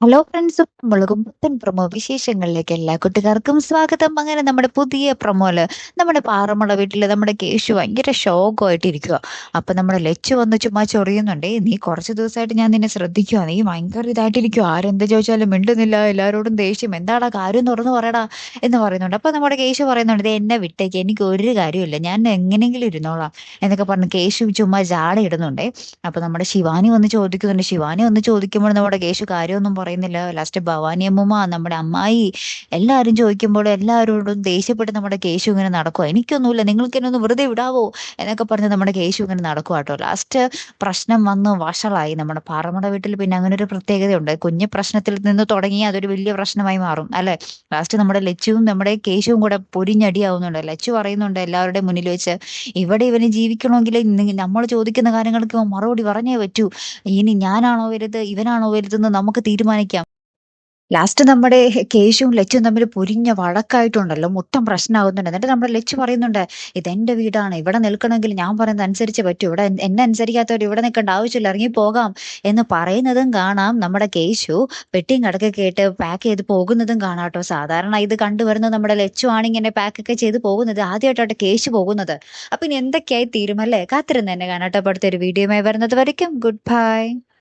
Hello friends നമ്മൾക്കും പുത്തൻ promo വിശേഷങ്ങളിലേക്ക് എല്ലാ കുട്ടികാർക്കും സ്വാഗതം. അങ്ങനെ നമ്മുടെ പുതിയ പ്രൊമോൽ നമ്മുടെ പാറമുള വീട്ടിൽ നമ്മുടെ കേശു ഭയങ്കര ഷോക്കായിട്ടിരിക്കുക അപ്പൊ നമ്മുടെ ലച്ചു വന്ന് ചുമ്മാ ചൊറിയുന്നുണ്ടേ. നീ കുറച്ച് ദിവസമായിട്ട് ഞാൻ നിന്നെ ശ്രദ്ധിക്കുക നീ ഭയങ്കര ഇതായിട്ടിരിക്കുക ആരെന്ത് ചോദിച്ചാലും മിണ്ടുന്നില്ല. എല്ലാവരോടും ദേഷ്യം. എന്താടാ കാര്യം തുറന്നു പറയടാ എന്ന് പറയുന്നുണ്ട്. അപ്പൊ നമ്മുടെ കേശു പറയുന്നുണ്ട് "ദേ എന്നെ വിട്ടേക്ക്. എനിക്ക് ഒരു കാര്യമില്ല ഞാൻ എങ്ങനെയെങ്കിലും ഇരുന്നോളാം. എന്നൊക്കെ പറഞ്ഞ് കേശു ചുമ്മാ ജാട ഇടുന്നുണ്ടേ അപ്പൊ നമ്മുടെ ശിവാനി വന്ന് ചോദിക്കുന്നുണ്ട്. ശിവാനി വന്ന് ചോദിക്കുമ്പോൾ നമ്മുടെ കേശു കാര്യമൊന്നും പറയുന്നില്ല. ലാസ്റ്റ് ഭവാനി നമ്മുടെ അമ്മായി എല്ലാവരും ചോദിക്കുമ്പോൾ എല്ലാവരോടും ദേഷ്യപ്പെട്ട് നമ്മുടെ കേശു ഇങ്ങനെ നടക്കുക എനിക്കൊന്നുമില്ല നിങ്ങൾക്ക് എന്നെ ഒന്ന് വെറുതെ വിടാവോ? എന്നൊക്കെ പറഞ്ഞ് നമ്മുടെ കേശു ഇങ്ങനെ നടക്കുക കേട്ടോ. ലാസ്റ്റ് പ്രശ്നം വന്ന് വഷളായി. നമ്മുടെ പാറമട വീട്ടിൽ പിന്നെ അങ്ങനെ ഒരു പ്രത്യേകതയുണ്ട്. കുഞ്ഞു പ്രശ്നത്തിൽ നിന്ന് തുടങ്ങി അതൊരു വലിയ പ്രശ്നമായി മാറും അല്ലെ? ലാസ്റ്റ് നമ്മുടെ ലച്ചുവും നമ്മുടെ കേശുവും കൂടെ പൊരിഞ്ഞടിയാവുന്നുണ്ട്. ലച്ചു പറയുന്നുണ്ട് എല്ലാവരുടെ മുന്നിൽ വെച്ച് ഇവിടെ ഇവന് ജീവിക്കണമെങ്കിൽ നമ്മൾ ചോദിക്കുന്ന കാര്യങ്ങൾക്ക് മറുപടി പറഞ്ഞേ പറ്റൂ. ഇനി ഞാനാണോ വലുത്? ഇവനാണോ വലുതെന്ന് നമുക്ക് തീരുമാനിക്കാം. ലാസ്റ്റ് നമ്മുടെ കേശുവും ലച്ചും തമ്മിൽ പൊരിഞ്ഞ വഴക്കായിട്ടുണ്ടല്ലോ. മുട്ടം പ്രശ്നമാകുന്നുണ്ട് എന്നിട്ട് നമ്മുടെ ലച്ചു പറയുന്നുണ്ട് ഇതെന്റെ വീടാണ്. ഇവിടെ നിൽക്കണമെങ്കിൽ ഞാൻ പറയുന്നത് അനുസരിച്ച് പറ്റൂ. ഇവിടെ എന്നെ അനുസരിക്കാത്തവർ ഇവിടെ നിൽക്കേണ്ട ആവശ്യമില്ല. ഇറങ്ങി പോകാം. എന്ന് പറയുന്നതും കാണാം. നമ്മുടെ കേശു പെട്ടിയും കടക്ക് കേട്ട് പാക്ക് ചെയ്ത് പോകുന്നതും കാണാം കേട്ടോ. സാധാരണ ഇത് കണ്ടുവരുന്നത് നമ്മുടെ ലച്ചു ആണ് ഇങ്ങനെ പാക്കൊക്കെ ചെയ്ത് പോകുന്നത്. ആദ്യമായിട്ടോട്ടെ കേശു പോകുന്നത്. അപ്പൊ ഇനി എന്തൊക്കെയായി തീരുമല്ലേ കാത്തിരുന്ന് തന്നെ കാണാട്ടോ. അടുത്തൊരു വീഡിയോയുമായി വരുന്നത് വരയ്ക്കും. Good bye